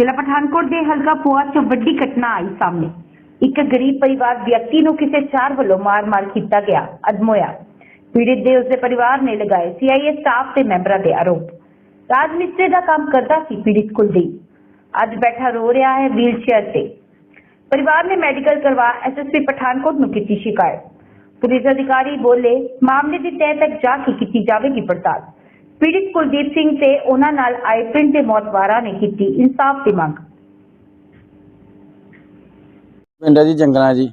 ਜ਼ਿਲ੍ਹਾ ਪਠਾਨਕੋਟ ਦੇ ਹਲਕਾ ਪੋਆ 'ਚ ਵੱਡੀ ਘਟਨਾ ਆਈ ਸਾਹਮਣੇ ਇੱਕ ਗਰੀਬ ਪਰਿਵਾਰ ਵਿਅਕਤੀ ਨੂੰ ਕਿਸੇ ਚਾਰ ਵੱਲੋਂ ਮਾਰ-ਮਾਰ ਕੀਤਾ ਗਿਆ ਅਦਮੋਇਆ ਪੀੜਿਤ ਦੇ ਉਸਦੇ ਪਰਿਵਾਰ ਨੇ ਲਗਾਏ ਸੀਆਈਏ ਸਟਾਫ ਤੇ ਮੈਂਬਰਾਂ ਦੇ ਆਰੋਪ ਰਾਜ ਮਿਸਤਰੀ ਦਾ ਕੰਮ ਕਰਦਾ ਸੀ ਪੀੜਿਤ ਕੁਲਦੀਪ ਅੱਜ ਬੈਠਾ ਰੋ ਰਿਹਾ ਹੈ ਵੀਲਚੇਅਰ ਤੇ ਪਰਿਵਾਰ ਨੇ ਮੈਡੀਕਲ ਕਰਵਾ ਐਸਐਸਪੀ ਪਠਾਨਕੋਟ ਨੂੰ ਕੀਤੀ ਸ਼ਿਕਾਇਤ ਪੁਲਿਸ ਅਧਿਕਾਰੀ ਬੋਲੇ ਮਾਮਲੇ ਦੀ ਤਹਿ ਤੱਕ ਜਾ ਕੇ ਕੀਤੀ ਜਾਵੇਗੀ ਪੜਤਾਲ ਪੀੜਿਤ ਕੁਲਦੀਪ ਸਿੰਘ ਤੇ ਉਹਨਾਂ ਨਾਲ ਆਏ ਪਿੰਡ ਦੇ ਮੌਤਵਾਰਾਂ ਨੇ ਕੀਤੀ ਇਨਸਾਫ ਦੀ ਮੰਗ। ਪਿੰਡ ਹੈ ਜੀ ਜੰਗਲਾਂ ਜੀ।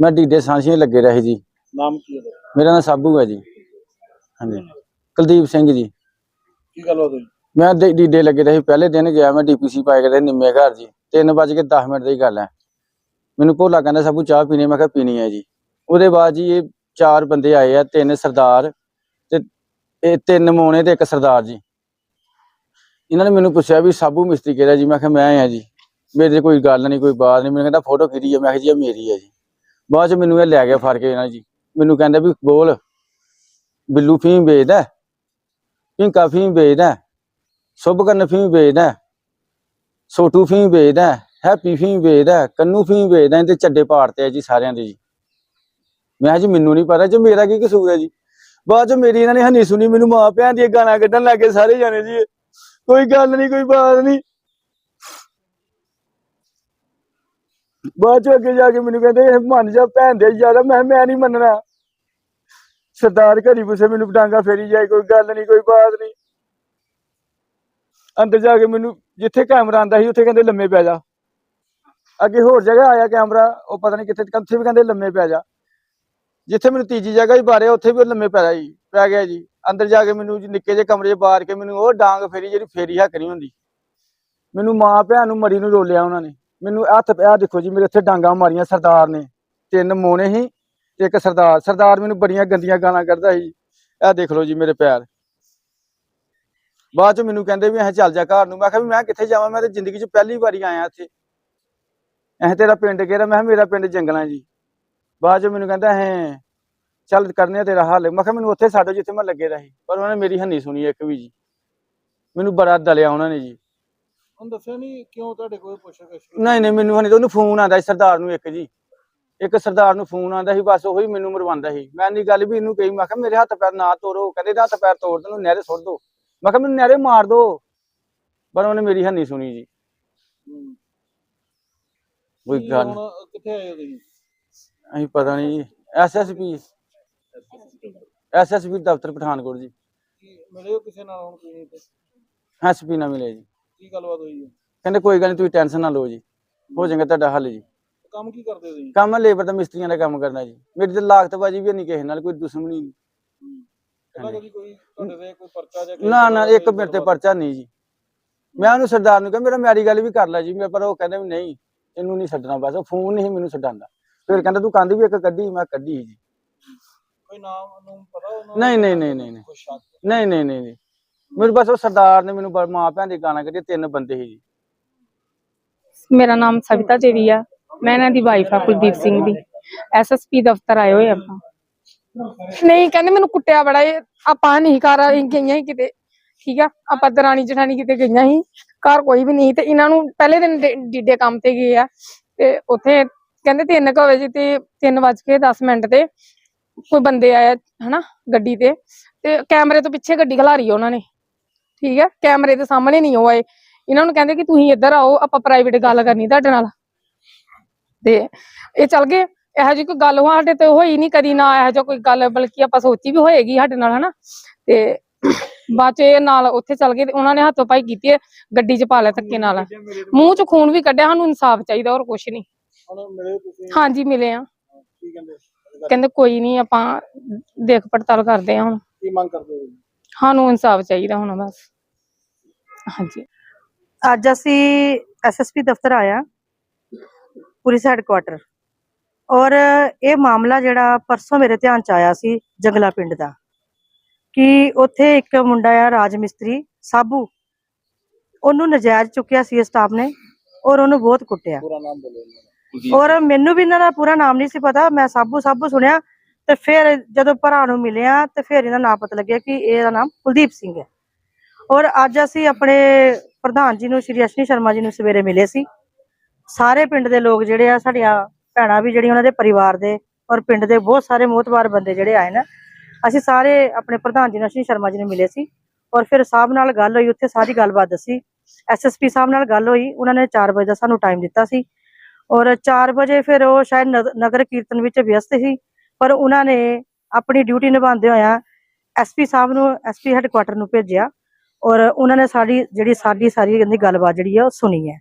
ਮੈਂ ਡੀਡੇ ਸਾਂਸੀਆਂ ਲੱਗੇ ਰਹੇ ਜੀ। ਨਾਮ ਕੀ ਹੈ? ਮੇਰਾ ਨਾਮ ਸਾਬੂ ਹੈ ਜੀ। ਹਾਂਜੀ। ਕੁਲਦੀਪ ਸਿੰਘ ਜੀ। ਕੀ ਗੱਲ ਹੋਈ? ਮੈਂ ਡੀ- ਡੀਡੇ ਲੱਗੇ ਰਹੇ। ਪਹਿਲੇ ਦਿਨ ਗਿਆ ਮੈਂ ਡੀਪੀਸੀ ਪਾਏ ਗਏ ਨਿੰਮੇ ਘਰ ਜੀ। 3 ਵਜੇ ਕੇ 10 ਮਿੰਟ ਦੀ ਗੱਲ ਹੈ। ਮੈਨੂੰ ਭੋਲਾ ਕਹਿੰਦਾ ਸਾਬੂ ਚਾਹ ਪੀਣੀ ਮੈਂ ਕਿਹਾ ਪੀਣੀ ਹੈ ਜੀ। ਉਹਦੇ ਬਾਅਦ ਜੀ ਇਹ ਚਾਰ ਬੰਦੇ ਆਏ ਆ ਤਿੰਨ ਸਰਦਾਰ ਇਹ ਤਿੰਨ ਮੋਨੇ ਤੇ ਇੱਕ ਸਰਦਾਰ ਜੀ। ਇਹਨਾਂ ਨੇ ਮੈਨੂੰ ਪੁੱਛਿਆ ਵੀ ਸਾਬੂ ਮਿਸਤਰੀ ਕਿਹੜਾ ਜੀ? ਮੈਂ ਕਿਹਾ, ਮੈਂ ਆ ਜੀ। ਮੇਰੇ ਤੇ ਕੋਈ ਗੱਲ ਨਹੀਂ, ਕੋਈ ਬਾਤ ਨਹੀਂ। ਮੈਨੂੰ ਕਹਿੰਦਾ, ਫੋਟੋ ਕਿਹਦੀ ਹੈ ਮੈਂ ਕਿਹਾ, ਜੀ, ਇਹ ਮੇਰੀ ਹੈ ਜੀ। ਬਾਅਦ ਚ ਮੈਨੂੰ ਇਹ ਲੈ ਗਿਆ ਫੜ ਕੇ ਇਹਨਾਂ ਜੀ। ਮੈਨੂੰ ਕਹਿੰਦਾ ਵੀ, ਬੋਲ, ਬਿੱਲੂ ਫੀਮ ਵੇਚਦਾ ਪਿੰਕਾ ਫੀਮ ਵੇਚਦਾ ਸੁਭ ਕਰਨ ਫੀਮ ਵੇਚਦਾ ਸੋਟੂ ਫੀਮ ਵੇਚਦਾ ਹੈਪੀ ਫੀਮ ਵੇਚਦਾ ਕੰਨੂ ਫੀਮ ਵੇਚਦਾ ਇਹਦੇ ਚੱਡੇ ਪਾੜਤੇ ਆ ਜੀ ਸਾਰਿਆਂ ਦੇ ਜੀ। ਮੈਂ ਕਿਹਾ, ਜੀ, ਮੈਨੂੰ ਨਹੀਂ ਪਤਾ। ਜੀ ਮੇਰਾ ਕੀ ਕਸੂਰ ਹੈ ਜੀ? ਬਾਅਦ ਚ ਮੇਰੀ ਇਹਨਾਂ ਨੇ ਹਨੀ ਸੁਣੀ ਮੈਨੂੰ ਮਾਂ ਭੈਣ ਦੀਆਂ ਗਾਲਾਂ ਕੱਢਣ ਲੱਗੇ ਸਾਰੇ ਜਾਣੇ ਜੀ। ਕੋਈ ਗੱਲ ਨਹੀਂ ਕੋਈ ਬਾਤ ਨਹੀਂ ਬਾਅਦ ਚ ਅੱਗੇ ਜਾ ਕੇ ਮੈਨੂੰ ਕਹਿੰਦੇ, ਇਹ ਮੰਨ ਜਾ ਭੈਣ ਦੇ ਯਾਰਾ, ਮੈਂ ਕਿਹਾ ਮੈਂ ਨਹੀਂ ਮੰਨਣਾ। ਸਰਦਾਰ ਘਰੀ ਪੁੱਛੇ ਮੈਨੂੰ ਡਾਂਗਾ ਫੇਰੀ ਜਾਏ, ਕੋਈ ਗੱਲ ਨਹੀਂ ਕੋਈ ਬਾਤ ਨਹੀਂ ਅੰਦਰ ਜਾ ਕੇ ਮੈਨੂੰ, ਜਿੱਥੇ ਕੈਮਰਾ ਆਂਦਾ ਸੀ, ਉੱਥੇ ਕਹਿੰਦੇ ਲੰਮੇ ਪੈ ਜਾ। ਅੱਗੇ ਹੋਰ ਜਗ੍ਹਾ ਆਇਆ ਕੈਮਰਾ ਉਹ ਪਤਾ ਨਹੀਂ ਕਿੱਥੇ ਕਿੱਥੇ ਵੀ ਕਹਿੰਦੇ ਲੰਮੇ ਪੈ ਜਾ। ਜਿੱਥੇ ਮੈਨੂੰ ਤੀਜੀ ਜਗ੍ਹਾ ਹੀ ਬਾਰਿਆ, ਉੱਥੇ ਵੀ ਲੰਮੇ ਪੈ ਰਿਹਾ ਜੀ, ਪੈ ਗਿਆ ਜੀ। ਅੰਦਰ ਜਾ ਕੇ ਮੈਨੂੰ ਨਿੱਕੇ ਜਿਹੇ ਕਮਰੇ 'ਚ ਬਾਰ ਕੇ ਮੈਨੂੰ ਉਹ ਡਾਂਗ ਫੇਰੀ ਜਿਹੜੀ ਫੇਰੀ ਹੱਕ ਨਹੀਂ ਹੁੰਦੀ। ਮੈਨੂੰ ਮਾਂ ਭੈਣ ਨੂੰ ਮਰੀ ਨੂੰ ਰੋਲਿਆ ਉਹਨਾਂ ਨੇ। ਮੈਨੂੰ ਹੱਥ ਪਿਆ ਦੇਖੋ ਜੀ, ਮੇਰੇ ਇੱਥੇ ਡਾਂਗਾ ਮਾਰੀਆਂ ਸਰਦਾਰ ਨੇ। ਤਿੰਨ ਮੋਨੇ ਸੀ ਤੇ ਇੱਕ ਸਰਦਾਰ। ਸਰਦਾਰ ਮੈਨੂੰ ਬੜੀਆਂ ਗੰਦੀਆਂ ਗਾਲਾਂ ਕੱਢਦਾ ਸੀ। ਇਹ ਦੇਖ ਲਓ ਜੀ ਮੇਰੇ ਪੈਰ। ਬਾਅਦ ਚ ਮੈਨੂੰ ਕਹਿੰਦੇ ਵੀ ਅਸੀਂ ਚੱਲ ਜਾ ਘਰ ਨੂੰ। ਮੈਂ ਕਿਹਾ ਵੀ ਮੈਂ ਕਿੱਥੇ ਜਾਵਾਂ? ਮੈਂ ਤੇ ਜ਼ਿੰਦਗੀ 'ਚ ਪਹਿਲੀ ਵਾਰੀ ਆਇਆ ਇੱਥੇ। ਇਹ ਤੇਰਾ ਪਿੰਡ ਕਿਹੜਾ? ਮੈਂ ਕਿਹਾ ਮੇਰਾ ਪਿੰਡ ਜੰਗਲਾਂ ਜੀ। ਬਾਅਦ ਚ ਮੈਨੂੰ ਕਹਿੰਦਾ ਹੈ ਚੱਲ ਕਰਨੇ ਤੇਰਾ ਹੱਲ। ਮੈਂ ਕਿਹਾ ਮੈਨੂੰ ਉੱਥੇ ਛੱਡੋ ਜਿੱਥੇ ਮੈਂ ਲੱਗੇ ਰਹੀ। ਪਰ ਉਹਨਾਂ ਨੇ ਮੇਰੀ ਹੰਨੀ ਸੁਣੀ ਇੱਕ ਵੀ ਜੀ। ਮੈਨੂੰ ਬੜਾ ਦਲਿਆ ਉਹਨਾਂ ਨੇ ਜੀ। ਹੁਣ ਦੱਸਿਆ ਨਹੀਂ ਕਿਉਂ ਤੁਹਾਡੇ ਕੋਲ ਪੁੱਛਿਆ ਕੁਛ ਨਹੀਂ ਨਹੀਂ ਮੈਨੂੰ ਹਨੀ ਉਹਨੂੰ ਫੋਨ ਆਂਦਾ ਸੀ ਸਰਦਾਰ ਨੂੰ ਇੱਕ ਜੀ। ਇੱਕ ਸਰਦਾਰ ਨੂੰ ਫੋਨ ਆਂਦਾ ਸੀ ਬਸ ਉਹੀ ਮੈਨੂੰ ਮਰਵਾਉਂਦਾ ਸੀ। ਮੈਂ ਨਹੀਂ ਗੱਲ ਵੀ ਇਹਨੂੰ ਕਹੀ ਮੈਂ ਕਿਹਾ ਮੇਰੇ ਹੱਥ ਪੈਰ ਨਾ ਤੋੜੋ ਕਹਿੰਦੇ ਇਹਦੇ ਹੱਥ ਪੈਰ ਤੋੜ ਤੈਨੂੰ ਨਹਿਰੇ ਸੁੱਟ ਦੋ। ਮੈਂ ਕਿਹਾ ਮੈਨੂੰ ਨਹਿਰੇ ਮਾਰ ਦੋ। ਪਰ ਉਹਨੇ ਮੇਰੀ ਹੰਨੀ ਸੁਣੀ ਜੀ। ਕੋਈ ਗੱਲ ਕਿੱਥੇ ਆਏ ਹੋ ਤੁਸੀਂ? ਅਸੀਂ ਪਤਾ ਨਹੀਂ ਐਸਐਸਪੀ ਐਸਐਸਪੀ ਦਫ਼ਤਰ ਪਠਾਨਕੋਟ ਜੀ। ਮਿਲੇ ਹੋ ਕਿਸੇ ਨਾਲ ਹੁਣ ਤੁਸੀਂ ਤੇ ਐਸਪੀ ਨਾਲ ਮਿਲੇ ਜੀ। ਕੀ ਗੱਲਬਾਤ ਹੋਈ ਹੈ? ਕਹਿੰਦੇ ਕੋਈ ਗੱਲ ਨਹੀਂ ਤੁਸੀਂ ਟੈਨਸ਼ਨ ਨਾ ਲਓ ਜੀ। ਹੋ ਜਾਏਗਾ ਤੁਹਾਡਾ ਹੱਲ ਜੀ। ਕੰਮ ਕੀ ਕਰਦੇ ਹੋ ਤੁਸੀਂ? ਕੰਮ ਲੇਬਰ ਦਾ ਮਿਸਤਰੀਆਂ ਦਾ ਕੰਮ ਕਰਨਾ ਜੀ। ਮੇਰੀ ਤੇ ਲਾਗਤਬਾਜੀ ਵੀ ਨਹੀਂ ਕਿਸੇ ਨਾਲ ਕੋਈ ਦੁਸ਼ਮਣੀ ਨਹੀਂ ਪਹਿਲਾਂ ਕਦੀ ਕੋਈ ਤੁਹਾਡੇ ਤੇ ਕੋਈ ਪਰਚਾ ਜਾਂ ਕਿਸੇ ਨਾ ਨਾ ਇੱਕ ਮੇਰੇ ਤੇ? ਪਰਚਾ ਨਹੀਂ ਜੀ। ਮੈਂ ਉਹਨੂੰ ਸਰਦਾਰ ਨੂੰ ਕਿਹਾ ਮੇਰਾ ਮੈਰੀ ਗੱਲ ਵੀ ਕਰ ਲੈ ਜੀ। ਮੈਂ ਪਰ ਉਹ ਕਹਿੰਦੇ ਵੀ ਨਹੀਂ ਇਹਨੂੰ ਨਹੀਂ ਛੱਡਣਾ ਬਸ ਉਹ ਫੋਨ ਨਹੀਂ ਮੈਨੂੰ ਛੱਡਾਂਦਾ ਫਿਰ ਕਹਿੰਦਾ ਤੂੰ ਕੰਧ ਵੀ ਇੱਕ ਕੱਢੀ ਮੈਂ ਕੱਢੀ ਸੀ ਜੀ। ਕੋਈ ਨਾਮ ਨੂੰ ਪਤਾ ਉਹਨਾਂ ਨਹੀਂ, ਨਹੀਂ, ਨਹੀਂ, ਨਹੀਂ, ਨਹੀਂ। ਨਹੀਂ ਨਹੀਂ ਨਹੀਂ ਨਹੀਂ। ਮੇਰੇ ਬਸ ਉਹ ਸਰਦਾਰ ਨੇ ਮੈਨੂੰ ਬ- ਮਾਂ ਭੈਣ ਦੀ ਗਾਣਾ ਕੱਢੀ ਤਿੰਨ ਬੰਦੇ ਸੀ ਜੀ। ਮੇਰਾ ਨਾਮ ਸਵਿਤਾ ਦੇਵੀ ਆ। ਮੈਂ ਇਹਨਾਂ ਦੀ ਵਾਈਫ ਆ ਕੁਲਦੀਪ ਸਿੰਘ ਦੀ। ਐਸਐਸਪੀ ਦਫ਼ਤਰ ਆਏ ਹੋਏ ਆਪਾਂ। ਨਹੀਂ ਕਹਿੰਦੇ ਮੈਨੂੰ ਕੁੱਟਿਆ ਬੜਾ ਇਹ ਆਪਾਂ ਨਹੀਂ ਘਰ ਆਏ ਗਈਆਂ ਹੀ ਕਿਤੇ। ਠੀਕ ਆ? ਆਪਾਂ ਦਰਾਣੀ ਜਠਾਣੀ ਕਿਤੇ ਗਈਆਂ ਸੀ। ਘਰ ਕੋਈ ਵੀ ਨਹੀਂ ਤੇ ਇਹਨਾਂ ਨੂੰ ਪਹਿਲੇ ਦਿਨ ਡੇ- ਡੀਡੇ ਕੰਮ ਤੇ ਗਏ ਆ। ਤੇ ਉੱਥੇ ਕਹਿੰਦੇ 3 ਵਜੇ ਤੇ 3 ਵੱਜ ਕੇ 10 ਮਿੰਟ ਤੇ ਕੋਈ ਬੰਦੇ ਆਇਆ ਹਨਾ ਗੱਡੀ ਤੇ ਤੇ ਕੈਮਰੇ ਤੋਂ ਪਿੱਛੇ ਗੱਡੀ ਖਲਾਰੀ ਉਹਨਾਂ ਨੇ। ਠੀਕ ਹੈ ਕੈਮਰੇ ਦੇ ਸਾਹਮਣੇ ਨਹੀਂ ਉਹ ਆਏ। ਇਹਨਾਂ ਨੂੰ ਕਹਿੰਦੇ ਕਿ ਤੁਸੀਂ ਇੱਧਰ ਆਓ ਆਪਾਂ ਪ੍ਰਾਈਵੇਟ ਗੱਲ ਕਰਨੀ ਤੁਹਾਡੇ ਨਾਲ। ਤੇ ਇਹ ਚੱਲ ਗਏ। ਇਹੋ ਜਿਹੀ ਕੋਈ ਗੱਲ ਸਾਡੇ ਤੇ ਹੋਈ ਨਹੀਂ ਕਦੀ ਨਾ ਇਹੋ ਜਿਹਾ ਕੋਈ ਗੱਲ ਬਲਕਿ ਆਪਾਂ ਸੋਚੀ ਵੀ ਹੋਏਗੀ ਸਾਡੇ ਨਾਲ ਹਨਾ। ਤੇ ਬਾਅਦ ਚ ਇਹ ਨਾਲ ਉੱਥੇ ਚੱਲ ਗਏ ਤੇ ਉਹਨਾਂ ਨੇ ਹੱਥੋਂ ਪਾਈ ਕੀਤੀ ਹੈ, ਗੱਡੀ 'ਚ ਪਾ ਲਿਆ ਧੱਕੇ ਨਾਲ। ਮੂੰਹ 'ਚ ਖੂਨ ਵੀ ਕੱਢਿਆ ਸਾਨੂੰ ਇਨਸਾਫ ਚਾਹੀਦਾ ਹੋਰ ਕੁਛ ਨਹੀਂ। ਹੁਣ ਮਿਲੇ ਤੁਸੀਂ? ਹਾਂਜੀ ਮਿਲੇ ਆ। ਕੀ ਕਹਿੰਦੇ? ਕਹਿੰਦੇ ਕੋਈ ਨਹੀਂ ਆਪਾਂ ਦੇਖ ਪੜਤਾਲ ਕਰਦੇ ਆ ਹੁਣ। ਕੀ ਮੰਗ ਕਰਦੇ ਹੋ? ਸਾਨੂੰ ਇਨਸਾਫ ਚਾਹੀਦਾ ਹੁਣ ਬਸ। ਹਾਂਜੀ। ਅੱਜ ਅਸੀਂ ਐਸਐਸਪੀ ਦਫ਼ਤਰ ਆਇਆ ਪੁਲਿਸ ਹੈੱਡਕੁਆਟਰ ਔਰ ਇਹ ਮਾਮਲਾ ਜਿਹੜਾ ਪਰਸੋਂ ਮੇਰੇ ਧਿਆਨ ਚ ਆਇਆ ਸੀ ਜੰਗਲਾ ਪਿੰਡ ਦਾ। ਕਿ ਉੱਥੇ ਇੱਕ ਮੁੰਡਾ ਆ ਰਾਜ ਮਿਸਤਰੀ ਸਾਬੂ। ਉਹਨੂੰ ਨਜਾਇਜ਼ ਚੁੱਕਿਆ ਸੀ ਸਟਾਫ ਨੇ ਔਰ ਉਹਨੂੰ ਬਹੁਤ ਕੁੱਟਿਆ। ਪੂਰਾ ਨਾਮ ਬੋਲੋ ਇਹਨਾਂ ਦਾ। ਔਰ ਮੈਨੂੰ ਵੀ ਇਹਨਾਂ ਦਾ ਪੂਰਾ ਨਾਮ ਨਹੀਂ ਸੀ ਪਤਾ ਮੈਂ ਸਾਬੂ ਸਾਬੂ ਸੁਣਿਆ ਤੇ ਫਿਰ ਜਦੋਂ ਭਰਾ ਨੂੰ ਮਿਲਿਆ ਤੇ ਫਿਰ ਇਹਦਾ ਨਾਮ ਪਤਾ ਲੱਗਿਆ ਕਿ ਇਹਦਾ ਨਾਮ ਕੁਲਦੀਪ ਸਿੰਘ ਹੈ। ਔਰ ਅੱਜ ਅਸੀਂ ਆਪਣੇ ਪ੍ਰਧਾਨ ਜੀ ਨੂੰ ਸ਼੍ਰੀ ਅਸ਼ਨੀ ਸ਼ਰਮਾ ਜੀ ਨੂੰ ਸਵੇਰੇ ਮਿਲੇ ਸੀ। ਸਾਰੇ ਪਿੰਡ ਦੇ ਲੋਕ ਜਿਹੜੇ ਆ ਸਾਡੀਆਂ ਭੈਣਾਂ ਵੀ ਜਿਹੜੀ ਉਹਨਾਂ ਦੇ ਪਰਿਵਾਰ ਦੇ ਔਰ ਪਿੰਡ ਦੇ ਬਹੁਤ ਸਾਰੇ ਮੋਤਬਾਰ ਬੰਦੇ ਜਿਹੜੇ ਆਏ ਨੇ ਅਸੀਂ ਸਾਰੇ ਆਪਣੇ ਪ੍ਰਧਾਨ ਜੀ ਨੂੰ ਅਸ਼ਨੀ ਸ਼ਰਮਾ ਜੀ ਨੂੰ ਮਿਲੇ ਸੀ। ਔਰ ਫਿਰ ਸਾਹਿਬ ਨਾਲ ਗੱਲ ਹੋਈ ਉੱਥੇ ਸਾਰੀ ਗੱਲਬਾਤ ਦੱਸੀ। ਐਸਐਸਪੀ ਸਾਹਿਬ ਨਾਲ ਗੱਲ ਹੋਈ ਉਹਨਾਂ ਨੇ 4 ਵਜੇ ਦਾ ਸਾਨੂੰ ਟਾਈਮ ਦਿੱਤਾ ਸੀ। ਔਰ 4 ਵਜੇ ਫਿਰ ਉਹ ਸ਼ਾਇਦ ਨਗ- ਨਗਰ ਕੀਰਤਨ ਵਿੱਚ ਵਿਅਸਤ ਸੀ, ਪਰ ਉਹਨਾਂ ਨੇ ਆਪਣੀ ਡਿਊਟੀ ਨਿਭਾਉਂਦੇ ਹੋਇਆ ਐਸਪੀ ਸਾਹਿਬ ਨੂੰ ਐਸਪੀ ਹੈੱਡਕੁਆਟਰ ਨੂੰ ਭੇਜਿਆ ਔਰ ਉਹਨਾਂ ਨੇ ਸਾਡੀ, ਜਿਹੜੀ ਸਾਡੀ ਸਾਰੀ ਕਹਿੰਦੀ ਗੱਲਬਾਤ ਜਿਹੜੀ ਹੈ ਉਹ ਸੁਣੀ ਹੈ।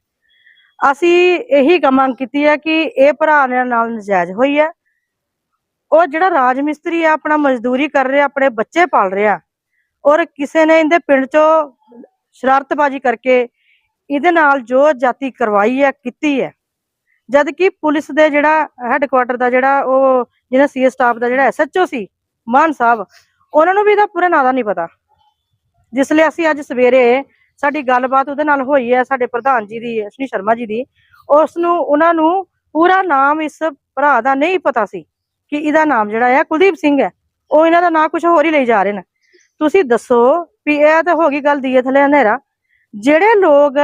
ਅਸੀਂ ਇਹੀ ਗ- ਕੀਤੀ ਹੈ ਕਿ ਇਹ ਭਰਾ ਦੇ ਨਾਲ ਨਜਾਇਜ਼ ਹੋਈ ਹੈ। ਉਹ ਜਿਹੜਾ ਰਾਜ ਮਿਸਤਰੀ ਆ, ਆਪਣਾ ਮਜ਼ਦੂਰੀ ਕਰ ਰਿਹਾ, ਆਪਣੇ ਬੱਚੇ ਪਾਲ ਰਿਹਾ ਔਰ ਕਿਸੇ ਨੇ ਇਹਦੇ ਪਿੰਡ ਚੋਂ ਸ਼ਰਾਰਤਬਾਜ਼ੀ ਕਰਕੇ ਇਹਦੇ ਨਾਲ ਜੋ ਜਾਤੀ ਕਰਵਾਈ ਹੈ, ਕੀਤੀ ਹੈ। ਜਦ ਕਿ ਪੁਲਿਸ ਦੇ ਜਿਹੜਾ ਹੈੱਡਕੁਆਟਰ ਦਾ ਜਿਹੜਾ ਉਹ ਜਿਹਨੇ ਸੀਏ ਸਟਾਫ ਦਾ ਜਿਹੜਾ ਐਸਐਚਓ ਸੀ, ਮਾਨ ਸਾਹਿਬ, ਉਹਨਾਂ ਨੂੰ ਵੀ ਇਹਦਾ ਪੂਰਾ ਨਾਂ ਦਾ ਨਹੀਂ ਪਤਾ। ਜਿਸ ਲਈ ਅਸੀਂ ਅੱਜ ਸਵੇਰੇ ਸਾਡੀ ਗੱਲਬਾਤ ਉਹਦੇ ਨਾਲ ਹੋਈ ਹੈ, ਸਾਡੇ ਪ੍ਰਧਾਨ ਜੀ ਦੀ, ਅਸ਼ਨੀ ਸ਼ਰਮਾ ਜੀ ਦੀ, ਉਸ ਨੂੰ, ਉਹਨਾਂ ਨੂੰ ਪੂਰਾ ਨਾਮ ਇਸ ਭਰਾ ਦਾ ਨਹੀਂ ਪਤਾ ਸੀ ਕਿ ਇਹਦਾ ਨਾਮ ਜਿਹੜਾ ਹੈ ਕੁਲਦੀਪ ਸਿੰਘ ਹੈ। ਉਹ ਇਹਨਾਂ ਦਾ ਨਾਂ ਕੁਝ ਹੋਰ ਹੀ ਲਈ ਜਾ ਰਹੇ ਨੇ। ਤੁਸੀਂ ਦੱਸੋ ਵੀ ਇਹ ਤਾਂ ਹੋ ਗਈ ਗੱਲ ਦੀਏ ਥਲੇ ਹਨੇਰਾ। ਜਿਹੜੇ ਲੋਕ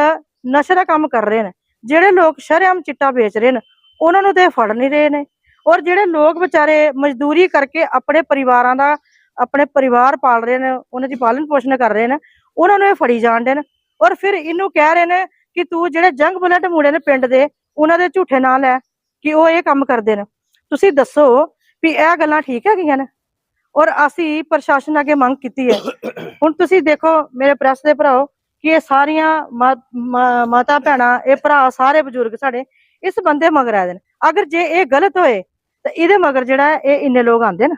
ਨਸ਼ੇ ਦਾ ਕੰਮ ਕਰ ਰਹੇ ਨੇ ਜਿਹੜੇ ਲੋਕ ਸ਼ਰੇਆਮ ਚਿੱਟਾ ਵੇਚ ਰਹੇ ਨੇ, ਉਹਨਾਂ ਨੂੰ ਤੇ ਇਹ ਫੜ ਨਹੀਂ ਰਹੇ ਨੇ। ਔਰ ਜਿਹੜੇ ਲੋਕ ਵਿਚਾਰੇ ਮਜ਼ਦੂਰੀ ਕਰਕੇ ਆਪਣੇ ਪਰਿਵਾਰਾਂ ਦਾ, ਆਪਣੇ ਪਰਿਵਾਰ ਪਾਲ ਰਹੇ ਨੇ, ਉਹਨਾਂ ਦੀ ਪਾਲਣ ਪੋਸ਼ਣ ਕਰ ਰਹੇ ਨੇ, ਉਹਨਾਂ ਨੂੰ ਇਹ ਫੜੀ ਜਾਣਦੇ ਨੇ। ਔਰ ਫਿਰ ਇਹਨੂੰ ਕਹਿ ਰਹੇ ਨੇ ਕਿ ਤੂੰ ਜਿਹੜੇ ਜੰਗ ਬੁਲਟ ਮੁੰਡੇ ਨੇ ਪਿੰਡ ਦੇ, ਉਹਨਾਂ ਦੇ ਝੂਠੇ ਨਾਂ ਲੈ ਕਿ ਉਹ ਇਹ ਕੰਮ ਕਰਦੇ ਨੇ। ਤੁਸੀਂ ਦੱਸੋ ਵੀ ਇਹ ਗੱਲਾਂ ਠੀਕ ਹੈਗੀਆਂ ਨੇ? ਔਰ ਅਸੀਂ ਪ੍ਰਸ਼ਾਸਨ ਅੱਗੇ ਮੰਗ ਕੀਤੀ ਹੈ। ਹੁਣ ਤੁਸੀਂ ਦੇਖੋ ਮੇਰੇ ਪ੍ਰੈਸ ਦੇ ਭਰਾਓ ਕਿ ਇਹ ਸਾਰੀਆਂ ਮਾਤਾ ਭੈਣਾਂ ਇਹ ਭਰਾ ਸਾਰੇ ਬਜ਼ੁਰਗ ਸਾਡੇ ਇਸ ਬੰਦੇ ਮਗਰ ਆਏ ਨੇ ਅਗਰ ਜੇ ਇਹ ਗਲਤ ਹੋਏ ਤਾਂ ਇਹਦੇ ਮਗਰ ਜਿਹੜਾ ਇਹ ਇੰਨੇ ਲੋਕ ਆਂਦੇ ਨੇ।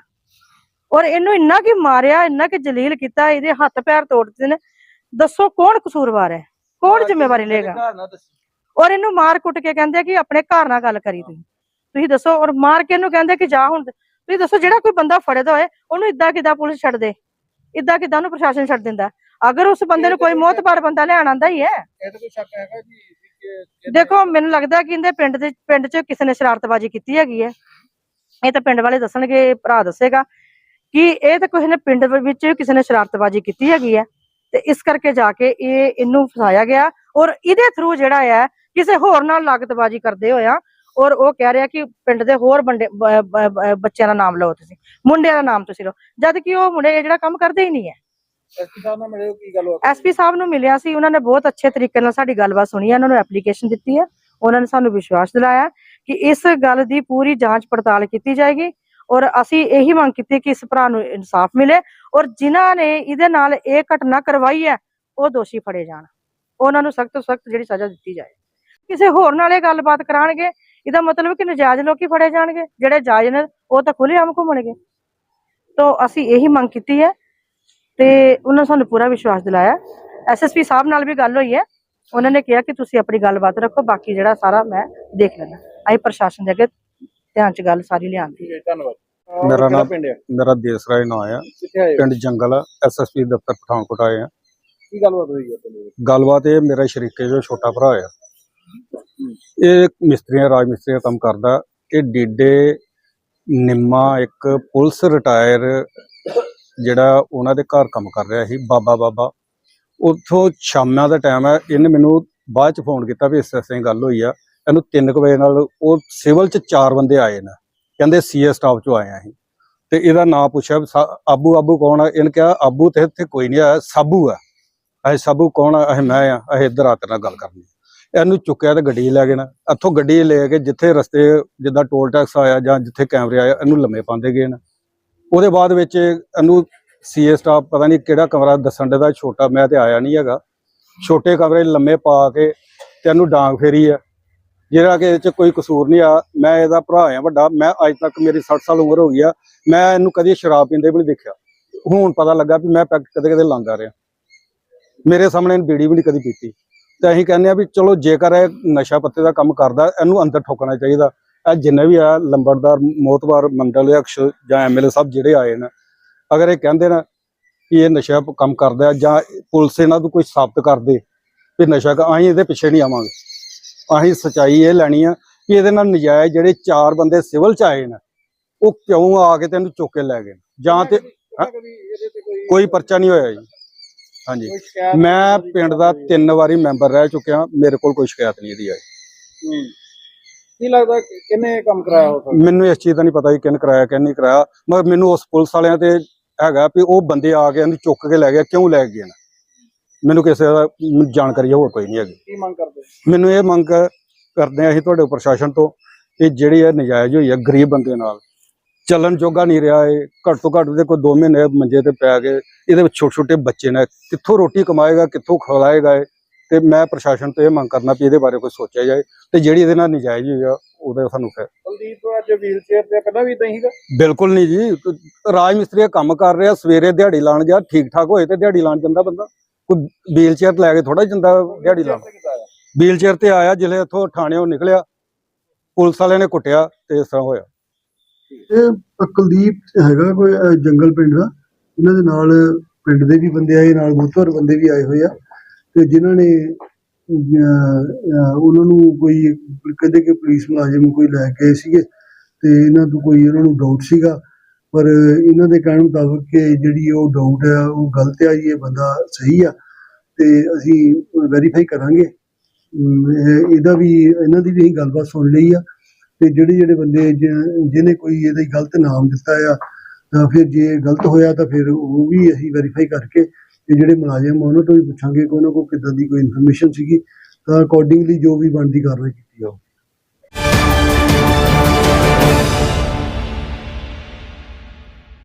ਔਰ ਇਹਨੂੰ ਇੰਨਾ ਕਿ ਮਾਰਿਆ ਇੰਨਾ ਕਿ ਜਲੀਲ ਕੀਤਾ ਇਹਦੇ ਹੱਥ ਪੈਰ ਤੋੜ ਦਿੱਤੇ ਨੇ। ਦੱਸੋ ਕੌਣ ਕਸੂਰਵਾਰ ਹੈ? ਕੌਣ ਜ਼ਿੰਮੇਵਾਰੀ ਲਏਗਾ? ਔਰ ਇਹਨੂੰ ਮਾਰ ਕੁੱਟ ਕੇ ਕਹਿੰਦੇ ਕਿ ਆਪਣੇ ਘਰ ਨਾਲ ਗੱਲ ਕਰੀ ਤੁਸੀਂ। ਤੁਸੀਂ ਦੱਸੋ ਔਰ ਮਾਰ ਕੇ ਇਹਨੂੰ ਕਹਿੰਦੇ ਕਿ ਜਾ ਹੁਣ। ਤੁਸੀਂ ਦੱਸੋ ਜਿਹੜਾ ਕੋਈ ਬੰਦਾ ਫੜਦਾ ਹੋਏ ਉਹਨੂੰ ਇਦਾਂ ਕਿਦਾਂ ਪੁਲਿਸ ਛੱਡ ਦੇ? ਇਦਾਂ ਕਿਦਾਂ ਉਹਨੂੰ ਪ੍ਰਸ਼ਾਸਨ ਛੱਡ ਦਿੰਦਾ? ਅਗਰ ਉਸ ਬੰਦੇ ਨੂੰ ਕੋਈ ਮੋਤਬਾਰ ਬੰਦਾ ਲਿਆਣ ਆਂਦਾ ਹੀ ਹੈ। ਇਹ ਤਾਂ ਕੋਈ ਸ਼ੱਕ ਹੈਗਾ ਜੀ ਕਿ- ਕਿ ਦੇਖੋ ਮੈਨੂੰ ਲੱਗਦਾ ਕਿ ਇਹਦੇ ਪਿੰਡ ਦੇ ਪਿੰਡ 'ਚ ਕਿਸੇ ਨੇ ਸ਼ਰਾਰਤਬਾਜ਼ੀ ਕੀਤੀ ਹੈਗੀ ਹੈ। ਇਹ ਤਾਂ ਪਿੰਡ ਵਾਲੇ ਦੱਸਣਗੇ ਭਰਾ ਦੱਸੇਗਾ ਕਿ ਇਹ ਤਾਂ ਕਿਸੇ ਨੇ ਪਿੰਡ ਵਿੱਚ ਕਿਸੇ ਨੇ ਸ਼ਰਾਰਤਬਾਜ਼ੀ ਕੀਤੀ ਹੈਗੀ ਹੈ ਤੇ ਇਸ ਕਰਕੇ ਜਾ ਕੇ ਇਹ ਇਹਨੂੰ ਫਸਾਇਆ ਗਿਆ ਔਰ ਇਹਦੇ ਥਰੂ ਜਿਹੜਾ ਹੈ ਕਿਸੇ ਹੋਰ ਨਾਲ ਲਾਗਤਬਾਜ਼ੀ ਕਰਦੇ ਹੋਇਆ ਔਰ ਉਹ ਕਹਿ ਰਿਹਾ ਕਿ ਪਿੰਡ ਦੇ ਹੋਰ ਬੰਦੇ ਬੱਚਿਆਂ ਦਾ ਨਾਮ ਲਓ ਤੁਸੀਂ ਮੁੰਡਿਆਂ ਦਾ ਨਾਮ ਤੁਸੀਂ ਲਓ। ਜਦ ਕਿ ਉਹ ਮੁੰਡੇ ਜਿਹੜਾ ਕੰਮ ਕਰਦੇ ਹੀ ਨਹੀਂ ਹੈ। ਐਸਪੀ ਸਾਹਿਬ ਨਾਲ ਮਿਲੇ ਕੀ ਗੱਲ ਹੋਈ? ਐਸਪੀ ਸਾਹਿਬ ਨੂੰ ਮਿਲਿਆ ਸੀ, ਉਹਨਾਂ ਨੇ ਬਹੁਤ ਅੱਛੇ ਤਰੀਕੇ ਨਾਲ ਸਾਡੀ ਗੱਲਬਾਤ ਸੁਣੀ ਹੈ, ਉਹਨਾਂ ਨੂੰ ਐਪਲੀਕੇਸ਼ਨ ਦਿੱਤੀ ਹੈ, ਉਹਨਾਂ ਨੇ ਸਾਨੂੰ ਵਿਸ਼ਵਾਸ ਦਿਲਾਇਆ ਕਿ ਇਸ ਗੱਲ ਦੀ ਪੂਰੀ ਜਾਂਚ ਪੜਤਾਲ ਕੀਤੀ ਜਾਏਗੀ ਔਰ ਅਸੀਂ ਇਹੀ ਮੰਗ ਕੀਤੀ ਕਿ ਇਸ ਭਰਾ ਨੂੰ ਇਨਸਾਫ ਮਿਲੇ ਔਰ ਜਿਨ੍ਹਾਂ ਨੇ ਇਹਦੇ ਨਾਲ ਇਹ ਘਟਨਾ ਕਰਵਾਈ ਹੈ, ਉਹ ਦੋਸ਼ੀ ਫੜੇ ਜਾਣ। ਉਹਨਾਂ ਨੂੰ ਸਖਤ ਤੋਂ ਸਖਤ ਜਿਹੜੀ ਸਜ਼ਾ ਦਿੱਤੀ ਜਾਏ। ਕਿਸੇ ਹੋਰ ਨਾਲ ਇਹ ਗੱਲਬਾਤ ਕਰਾਣਗੇ, ਇਹਦਾ ਮਤਲਬ ਕਿ ਨਜਾਇਜ਼ ਲੋਕੀ ਫੜੇ ਜਾਣਗੇ, ਜਿਹੜੇ ਜਾਇਜ਼ ਨੇ, ਉਹ ਤਾਂ ਖੁੱਲ੍ਹੇਆਮ ਘੁੰਮਣਗੇ। ਤੋਂ ਅਸੀਂ ਇਹੀ ਮੰਗ ਕੀਤੀ ਹੈ ਤੇ ਉਹਨਾਂ ਨੇ ਸਾਨੂੰ ਪੂਰਾ ਵਿਸ਼ਵਾਸ ਦਿਲਾਇਆ। ਐਸਐਸਪੀ ਸਾਹਿਬ ਨਾਲ ਵੀ ਗੱਲ ਹੋਈ ਹੈ। ਉਹਨਾਂ ਨੇ ਕਿਹਾ ਕਿ ਤੁਸੀਂ ਆਪਣੀ ਗੱਲਬਾਤ ਰੱਖੋ ਬਾਕੀ ਜਿਹੜਾ ਸਾਰਾ ਮੈਂ ਦੇਖ ਲੈਣਾ ਅਸੀਂ ਪ੍ਰਸ਼ਾਸਨ ਦੇ ਅੱਗੇ ਧਿਆਨ ਚ ਗੱਲ ਸਾਰੀ ਲਿਆਂਦੀ। ਹੈ ਧੰਨਵਾਦ। ਮੇਰਾ ਨਾਮ- ਮੇਰਾ ਦੇਸਰਾਏ ਨਾਂ ਆ? ਪਿੰਡ ਜੰਗਲ ਐਸਐਸਪੀ ਦਫ਼ਤਰ ਪਠਾਨਕੋਟ ਆਏ ਆ। ਕੀ ਗੱਲਬਾਤ ਹੋਈ ਹੈ ਤੁਹਾਡੇ ਗੱਲਬਾਤ ਇਹ ਮੇਰਾ ਸ਼ਰੀਕੇ ਜੋ ਛੋਟਾ ਭਰਾ ਆ। ਇਹ ਮਿਸਤਰੀਆਂ ਰਾਜ ਮਿਸਤਰੀ ਦਾ ਕੰਮ ਕਰਦਾ। ਇਹ ਡੀਡੇ ਨਿੰਮਾ ਇੱਕ ਪੁਲਿਸ ਰਿਟਾਇਰ ਜਿਹੜਾ ਉਹਨਾਂ ਦੇ ਘਰ ਕੰਮ ਕਰ ਰਿਹਾ ਸੀ, ਬਾਬਾ ਬਾਬਾ। ਉੱਥੋਂ ਸ਼ਾਮਾਂ ਦਾ ਟਾਈਮ ਹੈ ਇਹਨੇ ਮੈਨੂੰ ਬਾਅਦ ਚ ਫੋਨ ਕੀਤਾ ਵੀ ਇਸ ਤਰ੍ਹਾਂ ਦੀ ਗੱਲ ਹੋਈ ਆ। ਇਹਨੂੰ 3 ਵਜੇ ਨਾਲ ਉਹ ਸਿਵਲ ਚ ਚਾਰ ਬੰਦੇ ਆਏ ਨੇ। ਕਹਿੰਦੇ, ਸੀਏ ਸਟਾਫ ਚੋਂ ਆਏ ਆ ਅਸੀਂ। ਤੇ ਇਹਦਾ ਨਾਂ ਪੁੱਛਿਆ ਵੀ ਸਾ- ਆਬੂ ਆਬੂ ਕੌਣ ਆ? ਇਹਨੇ ਕਿਹਾ ਆਬੂ ਤੇ ਇੱਥੇ ਕੋਈ ਨਹੀਂ ਆਇਆ, ਸਾਬੂ ਆ। ਅਸੀਂ ਸਾਬੂ ਕੌਣ ਆ? ਅਸੀਂ ਮੈਂ ਆ ਅਸੀਂ ਇੱਧਰ ਆ ਤੇਰੇ ਨਾਲ ਗੱਲ ਕਰਨੀ ਇਹਨੂੰ ਚੁੱਕਿਆ ਤੇ ਗੱਡੀ 'ਚ ਲੈ ਗਏ ਨਾ। ਇੱਥੋਂ ਗੱਡੀ 'ਚ ਲੈ ਕੇ ਜਿੱਥੇ ਰਸਤੇ, ਜਿੱਦਾਂ ਟੋਲ ਟੈਕਸ ਆਇਆ ਜਾਂ ਜਿੱਥੇ ਕੈਮਰੇ ਆਇਆ ਇਹਨੂੰ ਲੰਮੇ ਪਾਉਂਦੇ ਗਏ ਨਾ। ਉਹਦੇ ਬਾਅਦ ਵਿੱਚ ਇਹਨੂੰ ਸੀਏ ਸਟਾਫ ਪਤਾ ਨਹੀਂ ਕਿਹੜਾ ਕਮਰਾ ਦੱਸਣ ਦੇ ਦਾ ਛੋਟਾ ਮੈਂ ਤੇ ਆਇਆ ਨਹੀਂ ਹੈਗਾ। ਛੋਟੇ ਕਮਰੇ ਲੰਮੇ ਪਾ ਕੇ ਤੇ ਇਹਨੂੰ ਡਾਂਗ ਫੇਰੀ ਆ। ਜਿਹੜਾ ਕਿ ਇਹ 'ਚ ਕੋਈ ਕਸੂਰ ਨਹੀਂ ਆ, ਮੈਂ ਇਹਦਾ ਭਰਾ ਆ ਵੱਡਾ, ਮੈਂ ਅੱਜ ਤੱਕ ਮੇਰੀ 60 ਸਾਲ ਉਮਰ ਹੋ ਗਈ ਆ, ਮੈਂ ਇਹਨੂੰ ਕਦੀ ਸ਼ਰਾਬ ਪੀਂਦੇ ਵੀ ਨਹੀਂ ਦੇਖਿਆ। ਹੁਣ ਪਤਾ ਲੱਗਾ ਵੀ ਮੈਂ ਪੈਕ ਕਦੇ ਕਦੇ ਲਾਉਂਦਾ ਰਿਹਾ। ਮੇਰੇ ਸਾਹਮਣੇ ਇਹਨੇ ਬੀੜੀ ਵੀ ਨਹੀਂ ਕਦੀ ਪੀਤੀ। ਤੇ ਅਸੀਂ ਕਹਿੰਦੇ ਆ ਵੀ ਚਲੋ ਜੇਕਰ ਇਹ ਨਸ਼ਾ ਪੱਤੇ ਦਾ ਕੰਮ ਕਰਦਾ, ਇਹਨੂੰ ਅੰਦਰ ਠੋਕਣਾ ਚਾਹੀਦਾ। ਇਹ ਜਿੰਨੇ ਵੀ ਆ ਲੰਬੜਦਾਰ ਮੋਤਬਾਰ ਮੰਡਲ ਅਕਸ਼ ਜਾਂ ਐਮਐਲਏ ਸਾਹਿਬ ਜਿਹੜੇ ਆਏ ਨੇ ਅਗਰ ਇਹ ਕਹਿੰਦੇ ਨਾ ਕਿ ਇਹ ਨਸ਼ਾ ਕੰਮ ਕਰਦਾ ਜਾਂ ਪੁਲਿਸ ਇਹਨਾਂ ਨੂੰ ਕੋਈ ਸਾਬਤ ਕਰ ਦੇ ਵੀ ਨਸ਼ਾ ਕ- ਅਸੀਂ ਇਹਦੇ ਪਿੱਛੇ ਨਹੀਂ ਆਵਾਂਗੇ। ਅਸੀਂ ਸਚਾਈ ਇਹ ਲੈਣੀ ਆ ਕਿ ਇਹਦੇ ਨਾਲ ਨਜਾਇਜ਼ ਜਿਹੜੇ ਚਾਰ ਬੰਦੇ ਸਿਵਲ ਚ ਆਏ ਨੇ ਉਹ ਕਿਉਂ ਆ ਕੇ ਤੈਨੂੰ ਚੁੱਕ ਕੇ ਲੈ ਗਏ ਜਾਂ ਤੇ ਕੋਈ ਪਰਚਾ ਨਹੀਂ ਹੋਇਆ ਜੀ। ਹਾਂਜੀ। ਮੈਂ ਪਿੰਡ ਦਾ ਤਿੰਨ ਵਾਰੀ ਮੈਂਬਰ ਰਹਿ ਚੁੱਕਿਆ ਮੇਰੇ ਕੋਲ ਕੋਈ ਸ਼ਿਕਾਇਤ ਨਹੀਂ ਇਹਦੀ ਆਈ। ਹੂੰ। ਕੀ ਲੱਗਦਾ ਕਿ ਕਿਹਨੇ ਕੰਮ ਕਰਾਇਆ ਹੋ ਸਕਦਾ ਮੈਨੂੰ ਇਸ ਚੀਜ਼ ਦਾ ਨਹੀਂ ਪਤਾ ਕਿ ਕਿਹਨ ਕਰਾਇਆ ਨਹੀਂ ਕਰਾਇਆ ਮਗਰ ਮੈਨੂੰ ਉਸ ਪੁਲਿਸ ਵਾਲਿਆਂ ਤੇ ਹੈਗਾ ਵੀ ਉਹ ਬੰਦੇ ਆ ਕੇ ਇਹਨੂੰ ਚੁੱਕ ਕੇ ਲੈ ਗਿਆ ਕਿਉਂ ਲੈ ਗਏ ਨੇ? ਮੈਨੂੰ ਕਿਸੇ ਦਾ ਜਾਣਕਾਰੀ ਹੋਰ ਕੋਈ ਨਹੀਂ ਹੈਗੀ। ਕੀ ਮੰਗ ਕਰਦੇ? ਮੈਨੂੰ ਇਹ ਮੰਗ ਕਰਦੇ ਆ ਅਸੀਂ ਤੁਹਾਡੇ ਪ੍ਰਸ਼ਾਸਨ ਤੋਂ ਕਿ ਜਿਹੜੀ ਇਹ ਨਜਾਇਜ਼ ਹੋਈ ਹੈ ਗਰੀਬ ਬੰਦੇ ਨਾਲ ਚੱਲਣ ਜੋਗਾ ਨਹੀਂ ਰਿਹਾ ਇਹ ਘੱਟ ਤੋਂ ਘੱਟ ਉਹਦੇ ਕੋਈ 2 ਮਹੀਨੇ ਮੰਜੇ ਤੇ ਪੈ ਗਏ ਇਹਦੇ ਵਿੱਚ ਛੋਟੇ ਛੋਟੇ ਬੱਚੇ ਨੇ ਕਿੱਥੋਂ ਰੋਟੀ ਕਮਾਏਗਾ ਕਿੱਥੋਂ ਖਵਾਏਗਾ ਇਹ? ਤੇ ਮੈਂ ਪ੍ਰਸ਼ਾਸਨ ਤੋਂ ਇਹ ਮੰਗ ਕਰਨਾ ਵੀ ਇਹਦੇ ਬਾਰੇ ਕੋਈ ਸੋਚਿਆ ਜਾਏ ਤੇ ਜਿਹੜੀ ਇਹਦੇ ਨਾਲ ਨਜਾਇਜ਼ ਹੋਈ ਆ ਉਹਦੇ ਸਾਨੂੰ ਫਿਰ ਕੁਲਦੀਪ ਅੱਜ ਵੀਲ ਚੇਅਰ ਤੇ ਪਹਿਲਾਂ ਵੀ ਇਦਾਂ ਹੀਗਾ ਬਿਲਕੁਲ ਨਹੀਂ ਜੀ। ਰਾਜ ਮਿਸਤਰੀ ਕੰਮ ਕਰ ਰਿਹਾ ਸਵੇਰੇ ਦਿਹਾੜੀ ਲਾਣ ਗਿਆ ਠੀਕ ਠਾਕ ਹੋਏ ਤੇ ਦਿਹਾੜੀ ਲਾਣ ਜਾਂਦਾ ਬੰਦਾ। ਕੋਈ ਵੀਲ ਚੇਅਰ ਲੈ ਕੇ ਥੋੜਾ ਜਾਂਦਾ ਦਿਹਾੜੀ ਲਾਣ ਵੀਲ ਚੇਅਰ ਤੇ ਆਇਆ? ਜਿਹੜੇ ਇੱਥੋਂ ਥਾਣਿਓਂ ਨਿਕਲਿਆ ਪੁਲਿਸ ਵਾਲਿਆਂ ਨੇ ਕੁੱਟਿਆ ਤੇ ਇਸ ਤਰ੍ਹਾਂ ਹੋਇਆ। ਇਹ ਕੁਲਦੀਪ ਹੈਗਾ ਕੋਈ ਜੰਗਲ ਪਿੰਡ ਦਾ। ਇਹਨਾਂ ਦੇ ਨਾਲ ਪਿੰਡ ਦੇ ਵੀ ਬੰਦੇ ਆਏ ਨਾਲ ਮੁੱਤਵਰ ਬੰਦੇ ਵੀ ਆਏ ਹੋਏ ਆ। ਤੇ ਜਿਨ੍ਹਾਂ ਨੇ ਅਹ, ਉਹਨਾਂ ਨੂੰ ਕੋਈ ਕਹਿੰਦੇ ਕਿ ਪੁਲਿਸ ਮੁਲਾਜ਼ਮ ਕੋਈ ਲੈ ਕੇ ਆਏ ਸੀਗੇ ਤੇ ਇਹਨਾਂ ਤੋਂ ਕੋਈ ਇਹਨਾਂ ਨੂੰ ਡਾਊਟ ਸੀਗਾ। ਪਰ ਇਹਨਾਂ ਦੇ ਕਹਿਣ ਮੁਤਾਬਕ ਕਿ ਜਿਹੜੀ ਉਹ ਡਾਊਟ ਹੈ ਉਹ ਗਲਤ ਆ ਜੀ ਇਹ ਬੰਦਾ ਸਹੀ ਆ ਤੇ ਅਸੀਂ ਵੈਰੀਫਾਈ ਕਰਾਂਗੇ। ਇਹਦਾ ਵੀ ਇਹਨਾਂ ਦੀ ਵੀ ਅਸੀਂ ਗੱਲਬਾਤ ਸੁਣ ਲਈ ਆ ਤੇ ਜਿਹੜੇ ਜਿਹੜੇ ਬੰਦੇ ਜਿਹਨੇ ਕੋਈ ਇਹਦਾ ਗਲਤ ਨਾਮ ਦਿੱਤਾ ਆ ਤਾਂ ਫਿਰ ਜੇ ਗਲਤ ਹੋਇਆ ਤਾਂ ਫਿਰ ਉਹ ਵੀ ਅਸੀਂ ਵੈਰੀਫਾਈ ਕਰਕੇ ਤੇ ਜਿਹੜੇ ਮੁਲਾਜ਼ਮ ਆ, ਉਹਨਾਂ ਤੋਂ ਵੀ ਪੁੱਛਾਂਗੇ ਕਿ ਉਹਨਾਂ ਕੋਲ ਕਿੱਦਾਂ ਦੀ ਕੋਈ ਇਨਫੋਰਮੇਸ਼ਨ ਸੀਗੀ। ਤਾਂ ਅਕੋਰਡਿੰਗਲੀ ਜੋ ਵੀ ਬਣਦੀ ਕਾਰਵਾਈ ਕੀਤੀ ਜਾਊ।